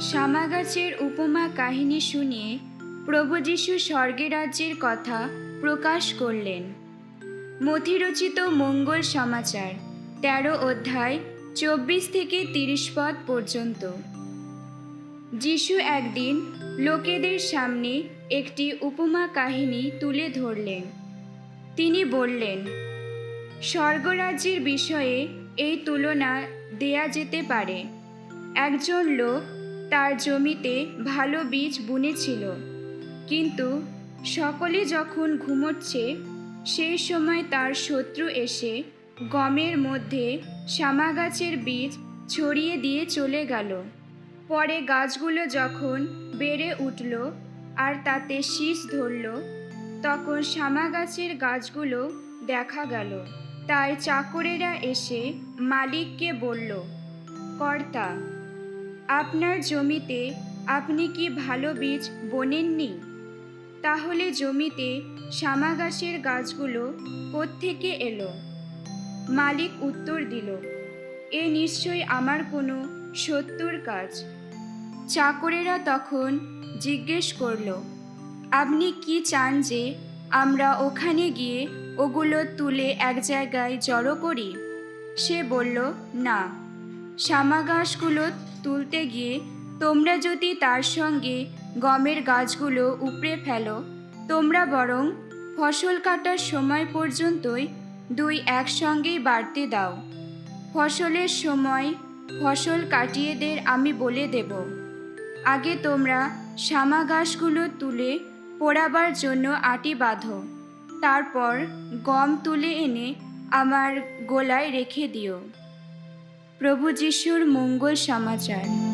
শ্যামাগাছের উপমা কাহিনী শুনিয়ে প্রভু যীশু স্বর্গে রাজ্যের কথা প্রকাশ করলেন। মথিরচিত মঙ্গল সমাচার, তেরো অধ্যায়, চব্বিশ থেকে তিরিশ পদ পর্যন্ত। যিশু একদিন লোকেদের সামনে একটি উপমা কাহিনী তুলে ধরলেন। তিনি বললেন, স্বর্গরাজ্যের বিষয়ে এই তুলনা দেয়া যেতে পারে। একজন লোক তার জমিতে ভালো বীজ বুনেছিল। কিন্তু সকলে যখন ঘুমোচ্ছে, সেই সময় তার শত্রু এসে গমের মধ্যে শামা গাছের বীজ ছড়িয়ে দিয়ে চলে গেল। পরে গাছগুলো যখন বেড়ে উঠল আর তাতে শীষ ধরল, তখন শামা গাছের গাছগুলো দেখা গেল। তাই চাকরেরা এসে মালিককে বলল, কর্তা আপনার জমিতে আপনি কি ভালো বীজ বোনেননি? তাহলে জমিতে শামা গাছের গাছগুলো কোত্থেকে এলো? মালিক উত্তর দিল, এ নিশ্চয়ই আমার কোনো সত্যুর কাজ। চাকরেরা তখন জিজ্ঞেস করল, আপনি কি চান যে আমরা ওখানে গিয়ে ওগুলো তুলে এক জায়গায় জড়ো করি? সে বলল, না। শামা গাছগুলো তুলতে গিয়ে তোমরা যদি তার সঙ্গে গমের গাছগুলো উপড়ে ফেলো, তোমরা বরং ফসল কাটার সময় পর্যন্তই দুই একসঙ্গেই বাড়তে দাও। ফসলের সময় ফসল কাটিয়েদের আমি বলে দেব। আগে তোমরা শামা গাছগুলো তুলে পোড়াবার জন্য আটি বাঁধো। তারপর গম তুলে এনে আমার গোলায় রেখে দিও। প্রভু যিশুর মঙ্গল সমাচার।